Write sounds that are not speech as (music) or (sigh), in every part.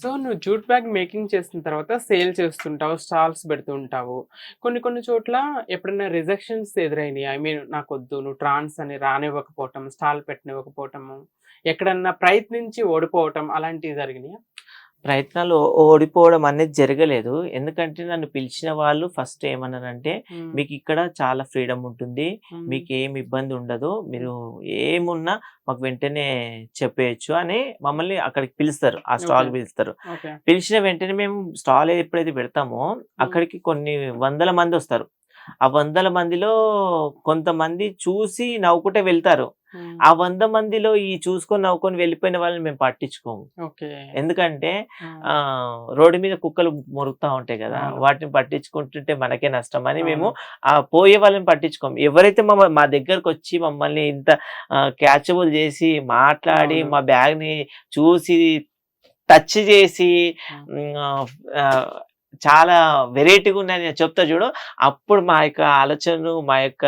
So నువ్వు jute bag making చేసిన తర్వాత సేల్ చేస్తుంటావు స్టాల్స్ పెడుతుంటావు. కొన్ని కొన్ని చోట్ల ఎప్పుడైనా రిజెక్షన్స్ ఎదురైనాయి? ఐ మీన్ నాకు వద్దు నువ్వు ట్రాన్స్ అని రానివ్వకపోవటం స్టాల్ పెట్టనివ్వకపోవటము ఎక్కడన్నా ప్రయత్నించి ఓడిపోవటం అలాంటివి జరిగినాయా? ప్రయత్నాలు ఓడిపోవడం అనేది జరగలేదు. ఎందుకంటే నన్ను పిలిచిన వాళ్ళు ఫస్ట్ ఏమన్నారంటే మీకు ఇక్కడ చాలా ఫ్రీడమ్ ఉంటుంది. మీకు ఏం ఇబ్బంది ఉండదు. మీరు ఏమున్నా మాకు వెంటనే చెప్పేయచ్చు అని మమ్మల్ని అక్కడికి పిలుస్తారు. ఆ స్టాల్. పిలుస్తారు. పిలిచిన వెంటనే మేము స్టాల్ ఎప్పుడైతే పెడతామో అక్కడికి కొన్ని వందల మంది వస్తారు. ఆ వందల మందిలో కొంతమంది చూసి నవ్వుకుంటే వెళ్తారు. ఆ. వంద మందిలో ఈ చూసుకొని నవ్వుకొని వెళ్ళిపోయిన వాళ్ళని మేము పట్టించుకోము. ఎందుకంటే ఆ. రోడ్డు మీద కుక్కలు మొరుగుతా ఉంటాయి కదా. వాటిని పట్టించుకుంటుంటే మనకే నష్టం అని మేము ఆ పోయే వాళ్ళని పట్టించుకోము. ఎవరైతే మమ్మ మా దగ్గరకు వచ్చి మమ్మల్ని ఇంత క్యాచబుల్ చేసి మాట్లాడి. మా బ్యాగ్ని చూసి టచ్ చేసి చాలా వెరైటీగా ఉన్నాయి. నేను చెప్తా చూడు. అప్పుడు మా యొక్క ఆలోచనలు మా యొక్క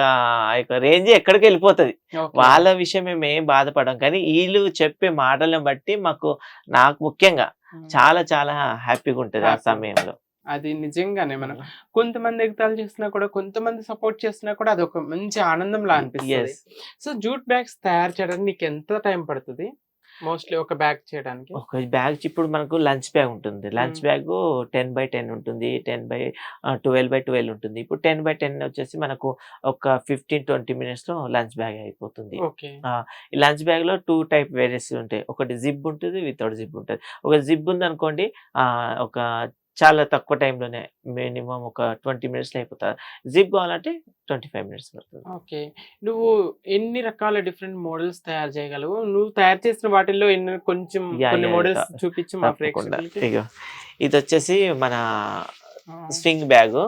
ఆ యొక్క రేంజ్ ఎక్కడికి వెళ్ళిపోతుంది. వాళ్ళ విషయం మేము ఏం బాధపడం కానీ వీళ్ళు చెప్పే మాటలను బట్టి మాకు నాకు ముఖ్యంగా చాలా చాలా హ్యాపీగా ఉంటుంది ఆ. సమయంలో. అది నిజంగానే మనం కొంతమంది ఎగతాలు చేసినా కూడా కొంతమంది సపోర్ట్ చేసినా కూడా అది ఒక మంచి ఆనందంలా అనిపిస్తుంది. సో జూట్ బ్యాగ్స్ తయారు చేయడానికి నీకు ఎంత టైం పడుతుంది? మోస్ట్లీ ఒక బ్యాగ్ చేయడానికి. ఒక బ్యాగ్ ఇప్పుడు మనకు లంచ్ బ్యాగ్ ఉంటుంది. Lunch. Bag ten by ten ఉంటుంది. Ten by twelve by twelve ఉంటుంది. ఇప్పుడు టెన్ బై టెన్ వచ్చేసి మనకు ఒక ఫిఫ్టీన్ ట్వంటీ మినిట్స్లో లంచ్ బ్యాగ్ అయిపోతుంది. లంచ్ బ్యాగ్లో టూ టైప్ వేరియస్ ఉంటాయి. ఒకటి జిప్ ఉంటుంది వితౌట్ జిప్ ఉంటుంది. ఒక జిప్ ఉంది అనుకోండి ఒక చాలా తక్కువ టైంలోనే మినిమం ఒక ట్వంటీ మినిట్స్ అయిపోతుంది జిప్ కావాలంటే ట్వంటీ ఫైవ్ మినిట్స్ పడుతుంది. ఓకే. నువ్వు ఎన్ని రకాల డిఫరెంట్ మోడల్స్ తయారు చేయగలవు? నువ్వు తయారు చేసిన వాటిల్లో ఎన్ని కొంచెం కొన్ని మోడల్స్ చూపించి మా ప్రేక్షకులకి. ఇది వచ్చేసి మన స్వింగ్ బ్యాగ్.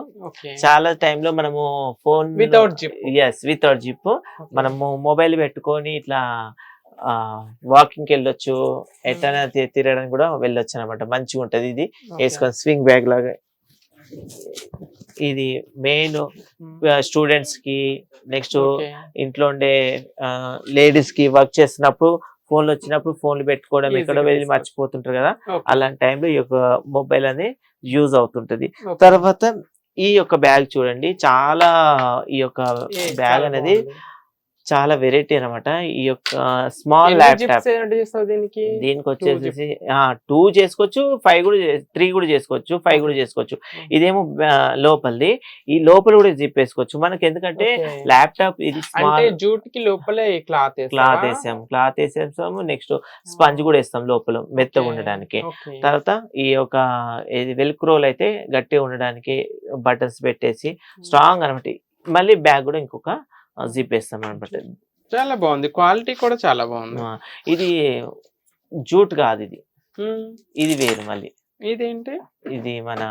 చాలా టైంలో మనము phone without zip. Yes without zip. మనము మొబైల్ పెట్టుకొని ఇట్లా వాకింగ్కి వెళ్ళొచ్చు ఎట్లైనా తిరగడానికి కూడా వెళ్ళొచ్చు అనమాట మంచిగా ఉంటది ఇది వేసుకొని స్వింగ్ బ్యాగ్ లాగా. ఇది మెయిన్ స్టూడెంట్స్కి నెక్స్ట్ ఇంట్లో ఉండే లేడీస్కి వర్క్ చేస్తున్నప్పుడు ఫోన్లు వచ్చినప్పుడు ఫోన్లు పెట్టుకోవడం ఎక్కడ వెళ్ళి. మర్చిపోతుంటారు కదా. అలాంటి టైంలో ఈ యొక్క మొబైల్ అనేది యూజ్ అవుతుంటది. తర్వాత ఈ యొక్క బ్యాగ్ చూడండి. చాలా ఈ యొక్క బ్యాగ్ అనేది చాలా వెరైటీ అన్నమాట. ఈ యొక్క స్మాల్ ల్యాప్టాప్ దీనికి? దీనికి వచ్చేసి టూ చేసుకోవచ్చు ఫైవ్ కూడా త్రీ కూడా చేసుకోవచ్చు ఫైవ్ కూడా చేసుకోవచ్చు. ఇదేమో లోపలిది. ఈ లోపల కూడా జిప్ వేసుకోవచ్చు. మనకి ఎందుకంటే. ల్యాప్టాప్ ఇది స్మాల్ జూట్కి లోపలే క్లాత్ క్లాత్ వేసాం క్లాత్ వేసేసాము నెక్స్ట్ స్పంజ్ కూడా వేస్తాం లోపల మెత్తగా ఉండడానికి. తర్వాత ఈ యొక్క వెల్క్రోల్ అయితే గట్టిగా ఉండడానికి బటన్స్ పెట్టేసి స్ట్రాంగ్ అనమాట మళ్ళీ బ్యాగ్ కూడా ఇంకొక జిప్ వేస్తాం అనమాట చాలా బాగుంది. క్వాలిటీ కూడా చాలా బాగుంది. ఇది జూట్ కాదు ఇది. ఇది వేరు మళ్ళీ. ఇదేంటి? ఇది మన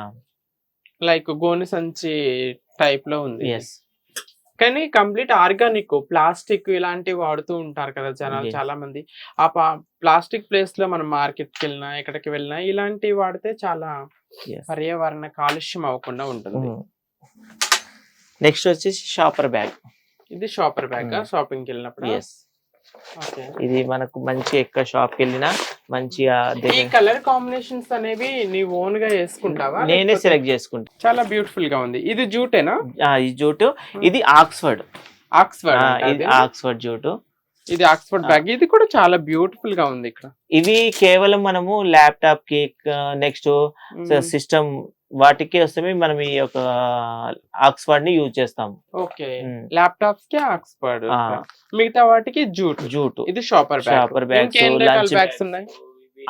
లైక్ గోని సంచి టైప్లో ఉంది. ఎస్ కానీ కంప్లీట్ ఆర్గానిక్ ప్లాస్టిక్ ఇలాంటివి వాడుతూ ఉంటారు కదా జనాలు. చాలా మంది. ఆ ప్లాస్టిక్ ప్లేస్లో మనం మార్కెట్కి వెళ్ళినా ఎక్కడికి వెళ్ళినా ఇలాంటివి వాడితే చాలా పర్యావరణ కాలుష్యం అవ్వకుండా ఉంటుంది. నెక్స్ట్ వచ్చేసి షాపర్ బ్యాగ్ ఇది షాపర్ బ్యాగ్. షాపింగ్ వెళ్ళినప్పుడు ఎస్. ఇది మనకు మంచి ఎక్కడ షాప్కి వెళ్ళినా మంచిగా ఈ కలర్ కాంబినేషన్స్ అనేవి నీ ఓన్గా వేసుకుంటావా నేనే సెలెక్ట్ చేసుకుంటా. చాలా బ్యూటిఫుల్గా ఉంది. ఇది జూటేనా? ఈ జూటు. ఇది ఆక్స్ఫర్డ్. ఆక్స్ఫర్డ్ ఇది. Oxford jute. ఇది ఆక్స్ఫర్డ్ బ్యాగ్. ఇది కూడా చాలా బ్యూటిఫుల్గా ఉంది ఇక్కడ. ఇవి కేవలం మనము ల్యాప్టాప్కి నెక్స్ట్. సిస్టమ్ వాటికి వస్తే మనం ఈ యొక్క ఆక్స్ఫర్డ్ని యూజ్ చేస్తాం ఓకే. ల్యాప్టాప్స్కి ఆక్స్ఫర్డ్. మిగతా వాటికి జూట్. జూటు. ఇది షాపర్ బ్యాగ్. ఇంకేం రకాల lunch బ్యాగ్స్ ఉన్నాయి?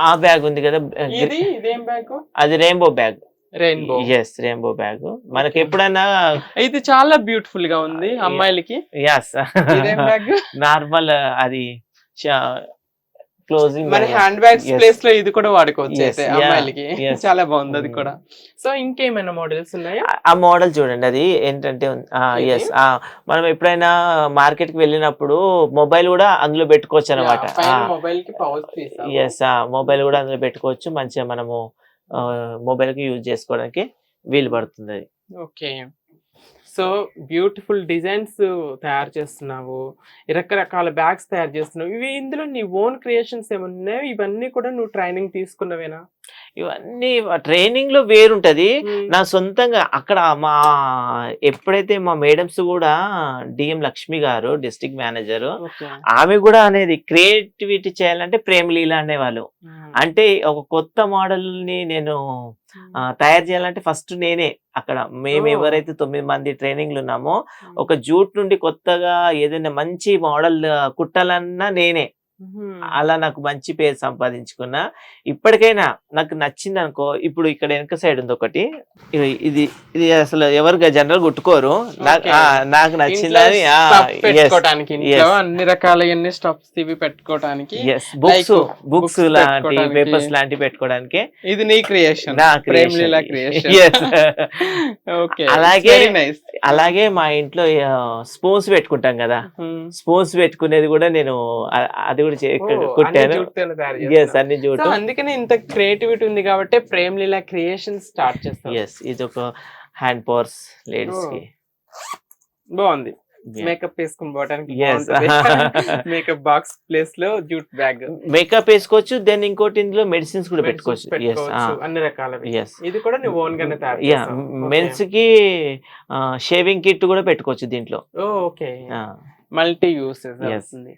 ఆ బ్యాగ్ ఉంది కదా ఇది ఇదేం బ్యాగ్? అది rainbow bag. Rainbow. Yes rainbow bag. మనకి ఎప్పుడైనా ఇది చాలా బ్యూటిఫుల్గా ఉంది అమ్మాయిలకి. ఎస్ ఇదేం బ్యాగ్? (laughs) నార్మల్ అది క్లోజింగ్ మన హ్యాండ్ బ్యాగ్స్. ప్లేస్లో ఇది కూడా వాడుకోవచ్చు అయితే అమ్మాయిలకి. చాలా బాగుంది అది. కూడా. సో ఇంకేమైనా మోడల్స్ ఉన్నాయా? ఆ మోడల్ చూడండి అది ఏంటంటే? ఎస్ మనం ఎప్పుడైనా మార్కెట్కి వెళ్ళినప్పుడు మొబైల్ కూడా అందులో పెట్టుకోవచ్చు అనమాట మొబైల్కి ఎస్ మొబైల్ కూడా అందులో పెట్టుకోవచ్చు. మంచిగా మనము మొబైల్కి యూజ్ చేసుకోవడానికి వీలు పడుతుంది అది. ఓకే సో బ్యూటిఫుల్ డిజైన్స్ తయారు చేస్తున్నావు. రకరకాల బ్యాగ్స్ తయారు చేస్తున్నావు. ఇవి ఇందులో నీ ఓన్ క్రియేషన్స్ ఏమన్నా ఉన్నాయో? ఇవన్నీ కూడా నువ్వు ట్రైనింగ్ తీసుకున్నవేనా? ఇవన్నీ ట్రైనింగ్లో వేరుంటది. నా సొంతంగా అక్కడ మా ఎప్పుడైతే మా మేడమ్స్ కూడా డిఎం లక్ష్మి గారు డిస్ట్రిక్ట్ మేనేజర్ ఆమె కూడా అనేది క్రియేటివిటీ చేయాలంటే ప్రేమ లీల అనేవాళ్ళు. అంటే ఒక కొత్త మోడల్ని నేను తయారు చేయాలంటే ఫస్ట్ నేనే అక్కడ మేము. ఎవరైతే తొమ్మిది మంది ట్రైనింగ్లు ఉన్నామో ఒక జూట్ నుండి కొత్తగా ఏదైనా మంచి మోడల్ కుట్టాలన్నా నేనే. అలా నాకు మంచి పేరు సంపాదించుకున్నా. ఇప్పటికైనా నాకు నచ్చింది అనుకో ఇప్పుడు ఇక్కడ వెనక సైడ్ ఉంది ఒకటి. ఇది ఇది అసలు ఎవరు జనరల్ కుట్టుకోరు. నాకు నచ్చిందని. అన్ని రకాల స్టఫ్స్ ఇవి పెట్టుకోవడానికి బుక్స్ బుక్స్ లాంటి. పేపర్స్ లాంటి పెట్టుకోవడానికి ఇది నీ క్రియేషన్ (laughs) అలాగే- అలాగే మా ఇంట్లో స్పూన్స్ పెట్టుకుంటాం కదా. స్పూన్స్ పెట్టుకునేది కూడా నేను అది కూడా కుట్టాను. ఎస్ అన్ని చూడటం అందుకనే ఇంత క్రియేటివిటీ ఉంది కాబట్టి ప్రేమ్ లీలా క్రియేషన్ స్టార్ట్ చేస్తాం ఎస్ ఇది ఒక హ్యాండ్ పవర్స్ లేడీస్కి బాగుంది. మేకప్ వేసుకుని పోవడానికి. మేకప్ బాక్స్ ప్లేస్లో జూట్ బ్యాగ్. మేకప్ వేసుకోవచ్చు దెన్ ఇంకోటి ఇందులో మెడిసిన్స్ కూడా పెట్టుకోవచ్చు. అన్ని రకాల ఇది కూడా నువ్వు ఓన్ గానే తయారు మెన్స్కి షేవింగ్ కిట్ కూడా పెట్టుకోవచ్చు దీంట్లో. ఓకే. Multi uses. వస్తుంది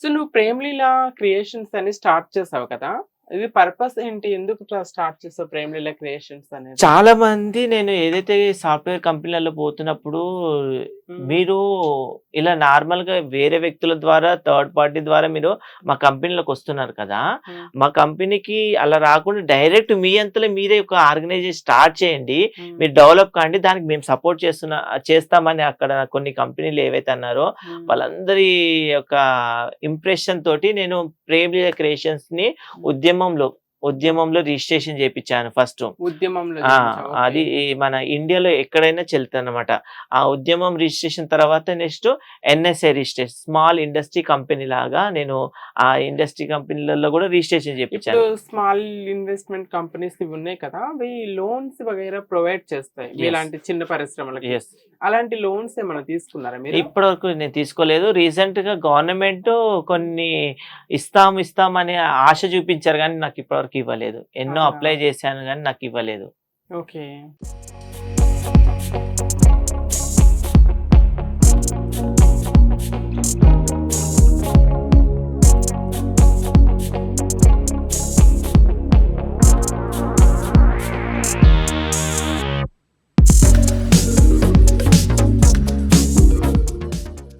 సో నువ్వు ప్రేమ్ లీలా క్రియేషన్స్ అని స్టార్ట్ చేసావు కదా ఇది పర్పస్ ఏంటి ఎందుకు స్టార్ట్ చేసావు ప్రేమ్ లీలా క్రియేషన్స్ అనేది చాలా మంది నేను ఏదైతే సాఫ్ట్వేర్ కంపెనీలలో పోతున్నప్పుడు Hmm. మీరు ఇలా నార్మల్గా వేరే వ్యక్తుల ద్వారా థర్డ్ పార్టీ ద్వారా మీరు మా కంపెనీలోకి వస్తున్నారు కదా Hmm. మా కంపెనీకి అలా రాకుండా డైరెక్ట్ మీ అంతలో మీరే ఒక ఆర్గనైజేషన్ స్టార్ట్ చేయండి Hmm. మీరు డెవలప్ కాండి దానికి మేము సపోర్ట్ చేస్తున్నా చేస్తామని అక్కడ కొన్ని కంపెనీలు ఏవైతే అన్నారో. వాళ్ళందరి యొక్క ఇంప్రెషన్ తోటి నేను ప్రేమ్ క్రియేషన్స్ని ఉద్యమంలో ఉద్యమంలో రిజిస్ట్రేషన్ చేయించాను ఫస్ట్. ఉద్యమంలో. అది మన ఇండియాలో ఎక్కడైనా చెల్తుంది అనమాట ఆ ఉద్యమం రిజిస్ట్రేషన్ తర్వాత next NSA registration small industry company లాగా నేను ఆ ఇండస్ట్రీ కంపెనీలలో కూడా రిజిస్ట్రేషన్ చేయించాను స్మాల్ ఇన్వెస్ట్మెంట్ కంపెనీస్ ఇవి ఉన్నాయి కదా అవి లోన్స్ వగైరా ప్రొవైడ్ చేస్తాయి. మీలాంటి చిన్న పరిశ్రమలకి. అలాంటి లోన్స్ ఏమైనా తీసుకున్నారా మీరు? ఇప్పటి వరకు నేను తీసుకోలేదు. రీసెంట్గా గవర్నమెంట్ కొన్ని ఇస్తాం ఇస్తాం అనే ఆశ చూపించారు కానీ నాకు ఇప్పటివరకు ఇవ్వలేదు. ఎన్నో? అప్లై చేశాను కానీ నాకు ఇవ్వలేదు. ఓకే.